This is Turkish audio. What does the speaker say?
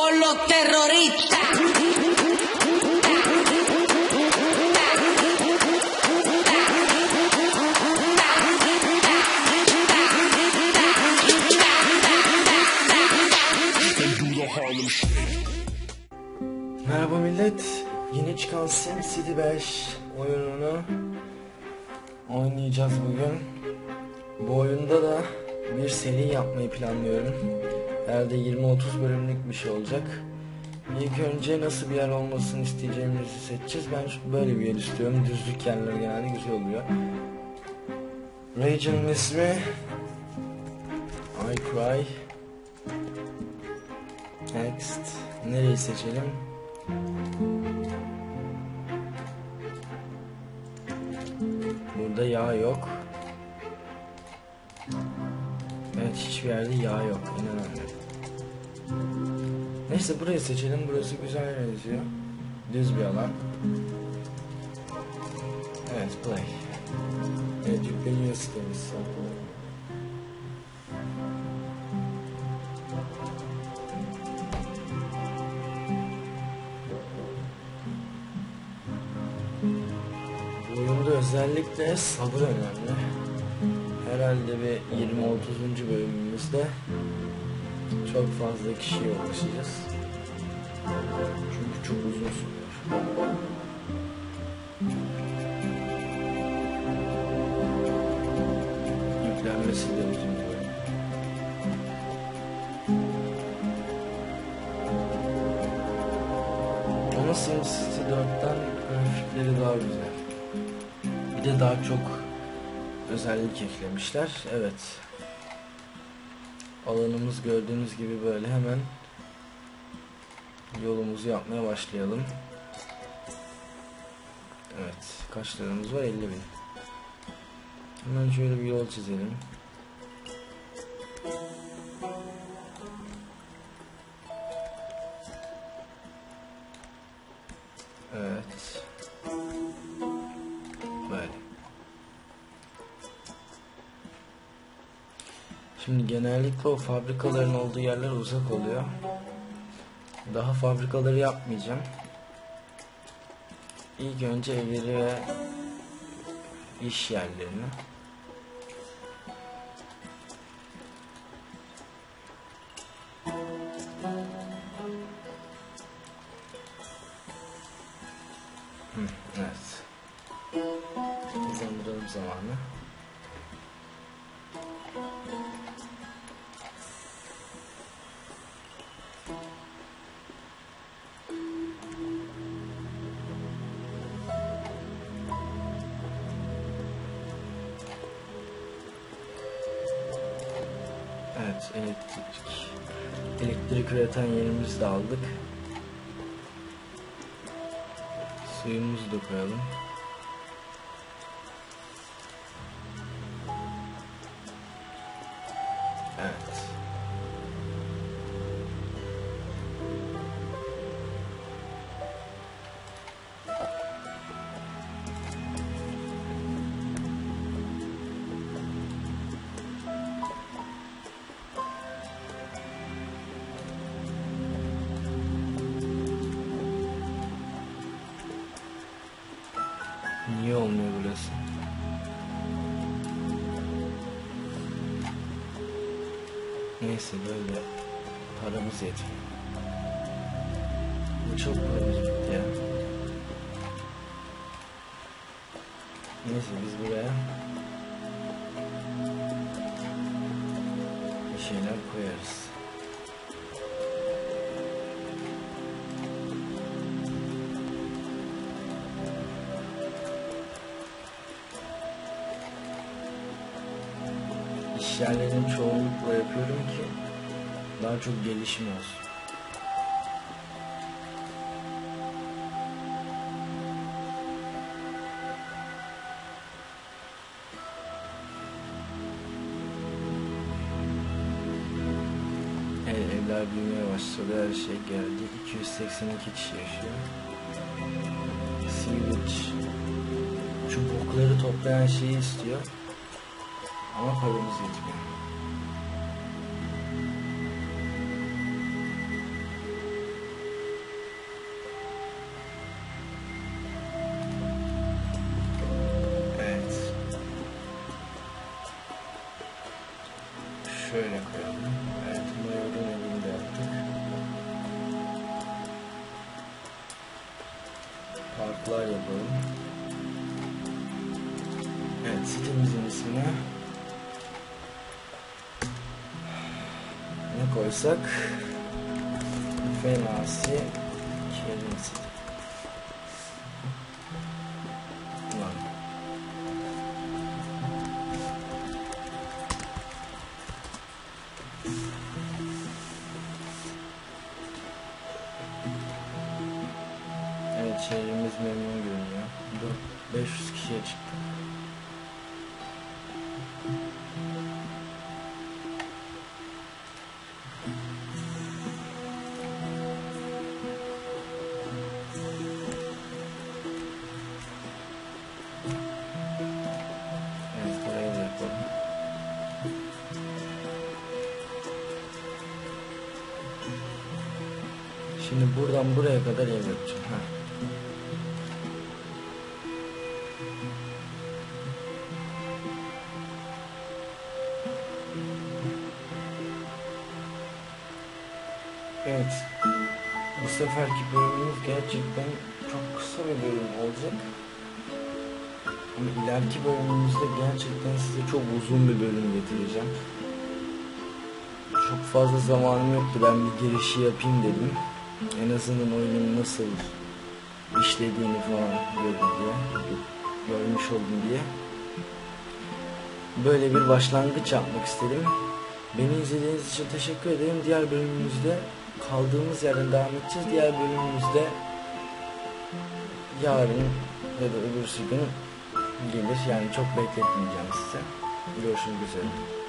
con los terroristas. Merhaba millet. Yeni çıkan Sim City 5 oyununu oynayacağız bugün. Bu oyunda da bir seri yapmayı planlıyorum. Herhalde 20-30 bölümlük bir şey olacak. İlk önce nasıl bir yer olmasını isteyeceğimizi seçeceğiz. Ben böyle bir yer istiyorum. Düzlük yerler genelde güzel oluyor. Region'ın ismi I Cry Next Nereyi seçelim? Burada yağ yok. Evet hiçbir yerde yağ yok. İnanamıyorum. Neyse burayı seçelim. Burası güzel benziyor. Düz bir alan. Evet play. Evet yükleniyor sitemiz. Oyunda özellikle sabır önemli. Herhalde bir 20-30. bölümümüzde çok fazla kişiye ulaşacağız. Çünkü çok uzun sürüyor. Yüklenmesi de uzun oyun. Ama SimCity 4'ten grafikleri daha güzel. Bir de daha çok özellik eklemişler. Evet. Alanımız gördüğünüz gibi böyle hemen yolumuzu yapmaya başlayalım. Evet. Kaç liramız var? 50 bin. Hemen şöyle bir yol çizelim. Şimdi genellikle o fabrikaların olduğu yerler uzak oluyor. Daha fabrikaları yapmayacağım. İlk önce evleri ve iş yerlerini. Evet, elektrik. Elektrik üreten yerimizi de aldık. Suyumuzu da koyalım. Niye olmuyor burası? Neyse böyle paramız yetmiyor. Bu çok paramız bitti ya. Neyse biz buraya bir şeyler koyarız. İş yerlerini çoğunlukla yapıyorum ki daha çok gelişim olsun. Evet, evler büyümeye başladı. Her şey geldi. 282 kişi yaşıyor. Sewage. Çubukları toplayan şeyi istiyor. Ama paramız yetmiyor. Evet. Şöyle koyalım. Evet, mayodan evini de. Parklar yapalım. Evet, sitemizin ismini koysak Fenasi. Ulan. Evet şehrimiz memnun görünüyor. Dur 500 kişiye çıktı. Şimdi buradan buraya kadar ev yapacağım. Ha. Evet. Bu seferki bölümümüz gerçekten çok kısa bir bölüm olacak. Ama ileriki bölümümüzde gerçekten size çok uzun bir bölüm getireceğim. Çok fazla zamanım yoktu. Ben bir girişi yapayım dedim. En azından oyunun nasıl işlediğini falan gördüm diye. Görmüş oldum diye. Böyle bir başlangıç yapmak istedim. Beni izlediğiniz için teşekkür ederim. Diğer bölümümüzde kaldığımız yerden devam edeceğiz. Diğer bölümümüzde yarın ya da öbürsü gün gelir. Yani çok bekletmeyeceğim size. Görüşmek üzere.